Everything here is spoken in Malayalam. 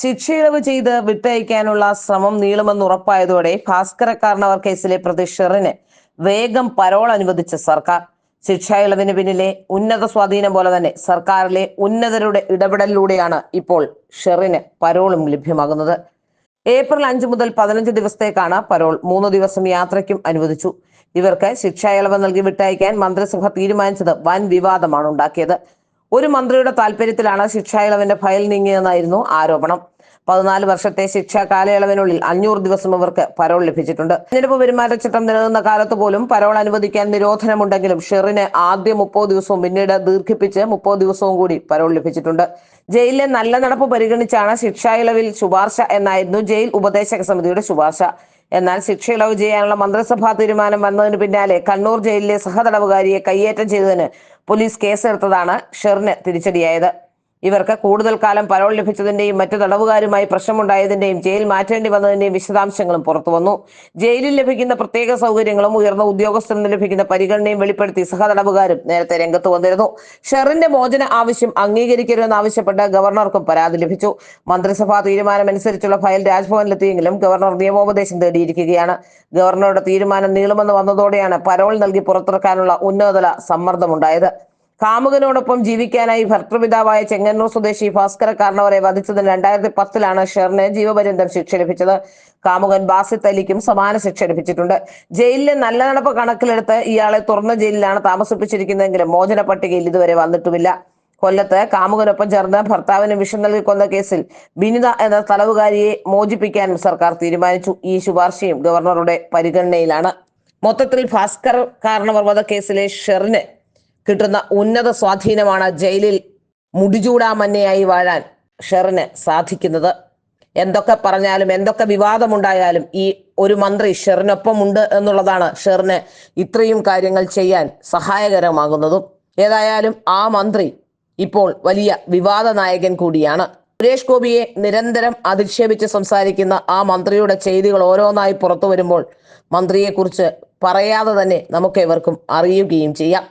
ശിക്ഷയിളവ് ചെയ്ത് വിട്ടയക്കാനുള്ള ശ്രമം നീളുമെന്ന് ഉറപ്പായതോടെ ഭാസ്കര കാർണവർ കേസിലെ പ്രതി ഷെറിന് വേഗം പരോൾ അനുവദിച്ച സർക്കാർ. ശിക്ഷാ ഇളവിന് പിന്നിലെ ഉന്നത സ്വാധീനം പോലെ തന്നെ സർക്കാരിലെ ഉന്നതരുടെ ഇടപെടലിലൂടെയാണ് ഇപ്പോൾ ഷെറിന് പരോളും ലഭ്യമാകുന്നത്. ഏപ്രിൽ അഞ്ച് മുതൽ പതിനഞ്ച് ദിവസത്തേക്കാണ് പരോൾ. മൂന്ന് ദിവസം യാത്രയ്ക്കും അനുവദിച്ചു. ഇവർക്ക് ശിക്ഷാ ഇളവ് നൽകി വിട്ടയക്കാൻ മന്ത്രിസഭ തീരുമാനിച്ചത് വൻ വിവാദമാണ് ഉണ്ടാക്കിയത്. ഒരു മന്ത്രിയുടെ താല്പര്യത്തിലാണ് ശിക്ഷാ ഇളവിന്റെ ഫയൽ നീങ്ങിയതെന്നായിരുന്നു ആരോപണം. പതിനാല് വർഷത്തെ ശിക്ഷാ കാലയളവിനുള്ളിൽ അഞ്ഞൂറ് ദിവസം ഇവർക്ക് പരോൾ ലഭിച്ചിട്ടുണ്ട്. തെരഞ്ഞെടുപ്പ് പെരുമാറ്റച്ചട്ടം നിലനിന്ന കാലത്ത് പോലും പരോൾ അനുവദിക്കാൻ നിരോധനമുണ്ടെങ്കിലും ഷെറിന് ആദ്യ മുപ്പത് ദിവസവും പിന്നീട് ദീർഘിപ്പിച്ച് മുപ്പത് ദിവസവും കൂടി പരോൾ ലഭിച്ചിട്ടുണ്ട്. ജയിലിലെ നല്ല നടപ്പ് പരിഗണിച്ചാണ് ശിക്ഷാ ഇളവിൽ ശുപാർശ എന്നായിരുന്നു ജയിൽ ഉപദേശക സമിതിയുടെ ശുപാർശ. എന്നാൽ ശിക്ഷ ഇളവ് ചെയ്യാനുള്ള മന്ത്രിസഭാ തീരുമാനം വന്നതിന് പിന്നാലെ കണ്ണൂർ ജയിലിലെ സഹതടവുകാരിയെ കയ്യേറ്റം ചെയ്തതിന് പോലീസ് കേസെടുത്തതാണ് ഷെറിന് തിരിച്ചടിയായത്. ഇവർക്ക് കൂടുതൽ കാലം പരോൾ ലഭിച്ചതിന്റെയും മറ്റു തടവുകാരുമായി പ്രശ്നമുണ്ടായതിന്റെയും ജയിൽ മാറ്റേണ്ടി വന്നതിന്റെയും വിശദാംശങ്ങളും പുറത്തു വന്നു. ജയിലിൽ ലഭിക്കുന്ന പ്രത്യേക സൗകര്യങ്ങളും ഉയർന്ന ഉദ്യോഗസ്ഥരിൽ ലഭിക്കുന്ന പരിഗണനയും വെളിപ്പെടുത്തി സഹതടവുകാരും നേരത്തെ രംഗത്ത് വന്നിരുന്നു. ഷെറിന്റെ മോചന ആവശ്യം അംഗീകരിക്കരുതെന്നാവശ്യപ്പെട്ട് ഗവർണർക്കും പരാതി ലഭിച്ചു. മന്ത്രിസഭാ തീരുമാനമനുസരിച്ചുള്ള ഫയൽ രാജ്ഭവനിലെത്തിയെങ്കിലും ഗവർണർ നിയമോപദേശം തേടിയിരിക്കുകയാണ്. ഗവർണറുടെ തീരുമാനം നീളുമെന്ന് വന്നതോടെയാണ് പരോൾ നൽകി പുറത്തിറക്കാനുള്ള ഉന്നതതല സമ്മർദ്ദമുണ്ടായത്. കാമുകനോടൊപ്പം ജീവിക്കാനായി ഭർത്തൃപിതാവായ ചെങ്ങന്നൂർ സ്വദേശി ഭാസ്കര കാരണവരെ വധിച്ചതിന് രണ്ടായിരത്തി പത്തിലാണ് ഷെറിന് ജീവപര്യന്തം ശിക്ഷ ലഭിച്ചത്. കാമുകൻ ബാസിത്ത് അലിക്കും സമാന ശിക്ഷ ലഭിച്ചിട്ടുണ്ട്. ജയിലിലെ നല്ല നടപ്പ് കണക്കിലെടുത്ത് ഇയാളെ തുറന്ന ജയിലിലാണ് താമസിപ്പിച്ചിരിക്കുന്നതെങ്കിലും മോചന പട്ടികയിൽ ഇതുവരെ വന്നിട്ടുമില്ല. കൊല്ലത്ത് കാമുകനൊപ്പം ചേർന്ന് ഭർത്താവിന് വിഷം നൽകി കൊന്ന കേസിൽ ബിനിത എന്ന തലവുകാരിയെ മോചിപ്പിക്കാനും സർക്കാർ തീരുമാനിച്ചു. ഈ ശുപാർശയും ഗവർണറുടെ പരിഗണനയിലാണ്. മൊത്തത്തിൽ ഭാസ്കർ കാരണവർ കേസിലെ ഷെറിന് കിട്ടുന്ന ഉന്നത സ്വാധീനമാണ് ജയിലിൽ മുടിചൂടാമന്നയായി വാഴാൻ ഷെറിന് സാധിക്കുന്നത്. എന്തൊക്കെ പറഞ്ഞാലും എന്തൊക്കെ വിവാദമുണ്ടായാലും ഈ ഒരു മന്ത്രി ഷെറിനൊപ്പം ഉണ്ട് എന്നുള്ളതാണ് ഷെറിന് ഇത്രയും കാര്യങ്ങൾ ചെയ്യാൻ സഹായകരമാകുന്നതും. ഏതായാലും ആ മന്ത്രി ഇപ്പോൾ വലിയ വിവാദ നായകൻ കൂടിയാണ്. സുരേഷ് ഗോപിയെ നിരന്തരം അധിക്ഷേപിച്ച് സംസാരിക്കുന്ന ആ മന്ത്രിയുടെ ചെയ്തികൾ ഓരോന്നായി പുറത്തു വരുമ്പോൾ മന്ത്രിയെക്കുറിച്ച് പറയാതെ തന്നെ നമുക്കേവർക്കും അറിയുകയും ചെയ്യാം.